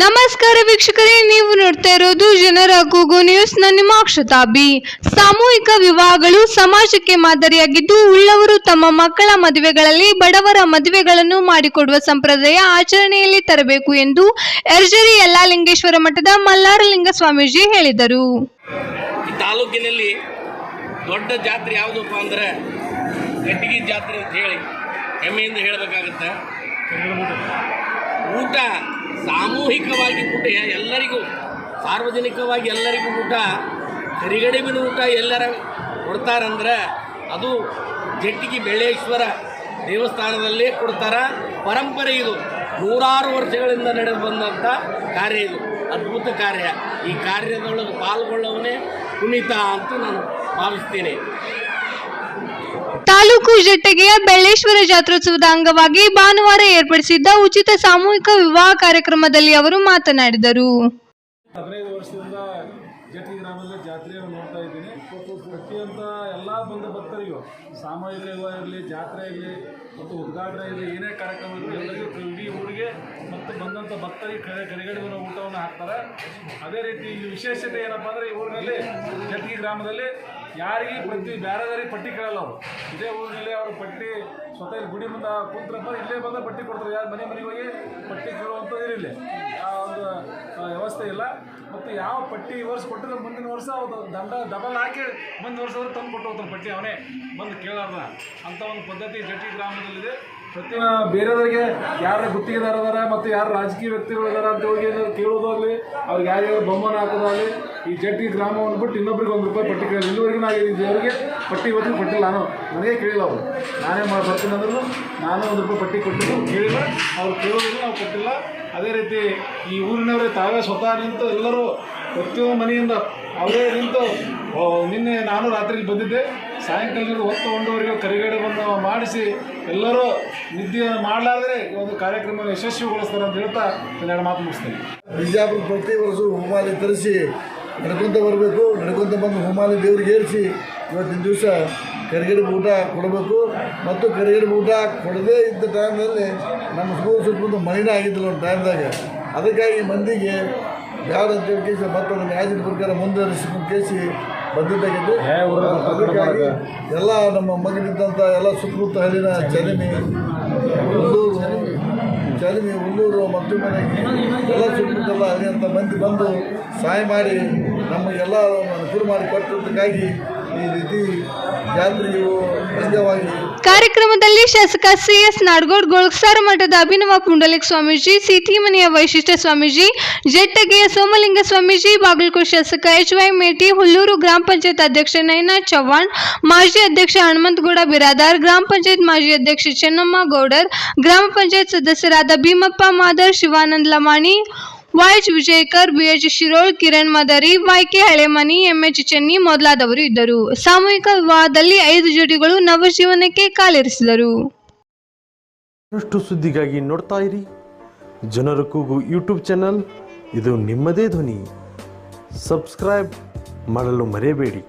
ನಮಸ್ಕಾರ ವೀಕ್ಷಕರೇ, ನೀವು ನೋಡ್ತಾ ಇರೋದು ಜನರ ಕೂಗು ನ್ಯೂಸ್ ನಿಮ್ಮ ಅಕ್ಷತಾಬಿ ಸಾಮೂಹಿಕ ವಿವಾಹಗಳು ಸಮಾಜಕ್ಕೆ ಮಾದರಿಯಾಗಿದ್ದು, ಉಳ್ಳವರು ತಮ್ಮ ಮಕ್ಕಳ ಮದುವೆಗಳಲ್ಲಿ ಬಡವರ ಮದುವೆಗಳನ್ನು ಮಾಡಿಕೊಡುವ ಸಂಪ್ರದಾಯ ಆಚರಣೆಯಲ್ಲಿ ತರಬೇಕು ಎಂದು ಎರ್ಜರಿ ಯಲ್ಲಾಲಿಂಗೇಶ್ವರ ಮಠದ ಮಲ್ಲಾರಲಿಂಗ ಸ್ವಾಮೀಜಿ ಹೇಳಿದರು. ತಾಲೂಕಿನಲ್ಲಿ ದೊಡ್ಡ ಜಾತ್ರೆ ಯಾವುದಪ್ಪ ಅಂದ್ರೆ ಜಾತ್ರೆ ಅಂತ ಹೇಳಿ ಹೆಮ್ಮೆಯಿಂದ ಹೇಳಬೇಕಾಗತ್ತೆ. ಊಟ ಸಾಮೂಹಿಕವಾಗಿ ಊಟ ಎಲ್ಲರಿಗೂ, ಸಾರ್ವಜನಿಕವಾಗಿ ಎಲ್ಲರಿಗೂ ಊಟ ಕರಿಗಡಿಬಿನ ಊಟ ಎಲ್ಲರ ಕೊಡ್ತಾರಂದ್ರೆ ಅದು ಜಟ್ಟಿಗೆ ಬೆಳ್ಳೇಶ್ವರ ದೇವಸ್ಥಾನದಲ್ಲೇ ಕೊಡ್ತಾರ. ಪರಂಪರೆ ಇದು. ನೂರಾರು ವರ್ಷಗಳಿಂದ ನಡೆದು ಬಂದಂಥ ಕಾರ್ಯ ಇದು. ಅದ್ಭುತ ಕಾರ್ಯ. ಈ ಕಾರ್ಯದೊಳಗೆ ಪಾಲ್ಗೊಳ್ಳವನೇ ಪುನೀತ ಅಂತ ನಾನು ಭಾವಿಸ್ತೀನಿ. ತಾಲೂಕು ಜಟ್ಟೆಗೆಯ ಬೆಳ್ಳೇಶ್ವರ ಜಾತ್ರೋತ್ಸವದ ಅಂಗವಾಗಿ ಭಾನುವಾರ ಏರ್ಪಡಿಸಿದ್ದ ಉಚಿತ ಸಾಮೂಹಿಕ ವಿವಾಹ ಕಾರ್ಯಕ್ರಮದಲ್ಲಿ ಅವರು ಮಾತನಾಡಿದರು. ಹದಿನೈದು ವರ್ಷದಿಂದ ಜಟ್ಟಿ ಗ್ರಾಮದಲ್ಲಿ ಜಾತ್ರೆಯನ್ನು ಬಂದ ಭಕ್ತರಿಗೂ ಸಾಮೂಹಿಕ ಇರಲಿ ಜಾತ್ರೆ ಇರಲಿ, ಮತ್ತು ಉದ್ಘಾಟನೆ ಇರಲಿ, ಏನೇ ಕಾರ್ಯಕ್ರಮ ಇರಲಿ ಎಲ್ಲರಿಗೂ ಇಡೀ ಊರಿಗೆ ಮತ್ತು ಬಂದಂಥ ಭಕ್ತರಿಗೆ ಕರೆ ಕರಿಗಡಿನ ಊಟವನ್ನು ಹಾಕ್ತಾರೆ. ಅದೇ ರೀತಿ ಇಲ್ಲಿ ವಿಶೇಷತೆ ಏನಪ್ಪ ಅಂದರೆ ಈ ಊರಿನಲ್ಲಿ ಜಟ್ಗಿ ಗ್ರಾಮದಲ್ಲಿ ಯಾರಿಗೆ ಪ್ರತಿ ಬೇರೆ ಪಟ್ಟಿ ಕೇಳಲ್ಲ ಅವರು. ಇದೇ ಊರಿನಲ್ಲಿ ಅವರು ಪಟ್ಟಿ ಸ್ವತಃ ಗುಡಿ ಮುಂದೆ ಕುಂತ್ರಪ್ಪ ಇಲ್ಲೇ ಬಂದ ಪಟ್ಟಿ ಕೊಡ್ತಾರೆ. ಯಾರು ಮನೆ ಮನೆಗೆ ಹೋಗಿ ಪಟ್ಟಿ ಕೇಳುವಂಥದ್ದು ಇರಲಿ ವ್ಯವಸ್ಥೆ ಇಲ್ಲ. ಮತ್ತು ಯಾವ ಪಟ್ಟಿ ಈ ವರ್ಷ ಕೊಟ್ಟಿದ್ರೆ ಮುಂದಿನ ವರ್ಷ ಅವ್ರು ದಂಡ ಡಬಲ್ ಹಾಕಿ ಮುಂದಿನ ವರ್ಷ ಅವ್ರು ತಂದು ಕೊಟ್ಟು ಹೋಗ್ತಾರೆ ಪಟ್ಟಿ ಅವನೇ. ಬಂದು ಕೇಳಾರ್ದ ಅಂತ ಒಂದು ಪದ್ಧತಿ ಜಟ್ಟಿ ಗ್ರಾಮದಲ್ಲಿದೆ. ಪ್ರತಿ ಬೇರೆಯವರಿಗೆ ಯಾರ ಗುತ್ತಿಗೆದಾರ ಇದಾರೆ ಮತ್ತು ಯಾರು ರಾಜಕೀಯ ವ್ಯಕ್ತಿಗಳು ಅದಾರ ಅಂತ ಹೋಗಿ ಕೇಳೋದಾಗಲಿ ಅವ್ರಿಗೆ ಯಾರ್ಯಾರು ಬೊಮ್ಮನ ಹಾಕೋದಾಗಲಿ ಈ ಜಟ್ಟಿ ಗ್ರಾಮವನ್ನು ಬಿಟ್ಟು ಇನ್ನೊಬ್ರಿಗೆ ಒಂದು ರೂಪಾಯಿ ಪಟ್ಟಿ ಕೇಳಿ ಇಲ್ಲಿವರೆಗೂ ನಾನು ಈ ದೇವರಿಗೆ ಪಟ್ಟಿ ಇವತ್ತಿಗೆ ಕೊಟ್ಟಿಲ್ಲ ನಾನು. ನನಗೆ ಕೇಳಿಲ್ಲ ಅವರು. ನಾನೇ ಮಾಡಿ ಬರ್ತೀನಿ ಅಂದ್ರೂ ನಾನು ಒಂದು ರೂಪಾಯಿ ಪಟ್ಟಿ ಕೊಟ್ಟಿದ್ದು. ಕೇಳಿಲ್ಲ. ಅವ್ರು ಕೇಳೋದಿಲ್ಲ, ನಾವು ಕೊಟ್ಟಿಲ್ಲ. ಅದೇ ರೀತಿ ಈ ಊರಿನವರೇ ತಾವೇ ಸ್ವತಃ ನಿಂತು ಎಲ್ಲರೂ ಪ್ರತಿಯೊಂದು ಮನೆಯಿಂದ ಅವರೇ ನಿಂತು ನಿನ್ನೆ ನಾನು ರಾತ್ರಿ ಬಂದಿದ್ದೆ. ಸಾಯಂಕಾಲದಿಂದ ಹೊತ್ತು ಕರಿಗಡೆ ಬಂದು ಮಾಡಿಸಿ ಎಲ್ಲರೂ ನಿದ್ದೆಯನ್ನು ಮಾಡಲಾದರೆ ಒಂದು ಕಾರ್ಯಕ್ರಮ ಯಶಸ್ವಿಗೊಳಿಸ್ತಾರೆ ಅಂತ ಹೇಳ್ತಾ ಎರಡು ಮಾತು ಮುಗಿಸ್ತೇನೆ. ಬಿಜಾಪುರ ಪ್ರತಿ ವರ್ಷ ಹೋಮಾಲಿ ತರಿಸಿ ನಡ್ಕೊಂತ ಬರಬೇಕು. ನಡ್ಕೊಂತ ಬಂದು ಹೋಮಾಲಿ ದೇವ್ರಿಗೆ ಏರಿಸಿ ಇವತ್ತಿನ ದಿವಸ ಕರಿಗಡಿ ಊಟ ಕೊಡಬೇಕು. ಮತ್ತು ಕರಿಗಡಿ ಊಟ ಕೊಡದೇ ಇದ್ದ ಟೈಮ್ನಲ್ಲಿ ನಮ್ಮ ಸ್ಕೂಲ್ ಸುತ್ತಮುತ್ತ ಮಲಿನ ಆಗಿದ್ದಿಲ್ಲ ಒಂದು ಟೈಮ್ದಾಗ ಅದಕ್ಕಾಗಿ ಮಂದಿಗೆ ಯಾರು ಅಂತ ಹೇಳಿ ಕೇಸಿ ಮತ್ತು ಅದನ್ನು ಯಾಜಿನ ಪ್ರಕಾರ ಮುಂದುವರಿಸಿಕೊಂಡು ಕೇಸಿ ಬಂದಿದ್ದಾಗಿದ್ದು. ಅದಕ್ಕಾಗಿ ಎಲ್ಲ ನಮ್ಮ ಮಗನಿದ್ದಂಥ ಎಲ್ಲ ಸುತ್ತಮುತ್ತ ಹಳ್ಳಿನ ಚಲಮಿ ಹುಲ್ಲೂರು ಚಲಮಿ ಹುಲ್ಲೂರು ಮತ್ತು ಮನೆಗೆ ಎಲ್ಲ ಸುತ್ತಮುತ್ತಲ್ಲ ಹಳ್ಳಿಯಂಥ ಮಂದಿ ಬಂದು ಸಹಾಯ ಮಾಡಿ ನಮಗೆಲ್ಲ ಅನುಕೂಲ ಮಾಡಿ ಕೊಟ್ಟಿದ್ದಕ್ಕಾಗಿ ಕಾರ್ಯಕ್ರಮದಲ್ಲಿ ಶಾಸಕ ಸಿಎಸ್ ನಾಡಗೌಡ್, ಗೊಳಸಾರ ಮಠದ ಅಭಿನವ ಪುಂಡಲಿಕ್ ಸ್ವಾಮೀಜಿ ಸಿಟಿಮನೆಯ ವೈಶಿಷ್ಟ ಸ್ವಾಮೀಜಿ, ಜೆಟ್ಟಗೆಯ ಸೋಮಲಿಂಗ ಸ್ವಾಮೀಜಿ, ಬಾಗಲಕೋಟೆ ಶಾಸಕ ಎಚ್ ವೈ ಮೇಟಿ, ಹುಲ್ಲೂರು ಗ್ರಾಮ ಪಂಚಾಯತ್ ಅಧ್ಯಕ್ಷ ನಯನಾ ಚವ್ಹಾಣ್, ಮಾಜಿ ಅಧ್ಯಕ್ಷ ಹನುಮಂತಗೌಡ ಬಿರಾದಾರ್, ಗ್ರಾಮ ಪಂಚಾಯತ್ ಮಾಜಿ ಅಧ್ಯಕ್ಷೆ ಚೆನ್ನಮ್ಮ ಗೌಡರ್, ಗ್ರಾಮ ಪಂಚಾಯತ್ ಸದಸ್ಯರಾದ Bhimappa Madar, Shivananda Lamani Y H Vijaykar B H Shirol, Kiran Madari Y K Halemani M H Chenni ಮೊದಲಾದವರು ಇದ್ದರು. ಸಾಮೂಹಿಕ ವಿವಾಹದಲ್ಲಿ ಐದು ಜೋಡಿಗಳು ನವಜೀವನಕ್ಕೆ ಕಾಲಿರಿಸಿದರು. ಸುದ್ದಿಗಾಗಿ ನೋಡ್ತಾ ಇರಿ. ಜನರ ಕೂಗು ಯೂಟ್ಯೂಬ್ ಚಾನಲ್. ಇದು ನಿಮ್ಮದೇ ಧ್ವನಿ. ಸಬ್ಸ್ಕ್ರೈಬ್ ಮಾಡಲು ಮರೆಯಬೇಡಿ.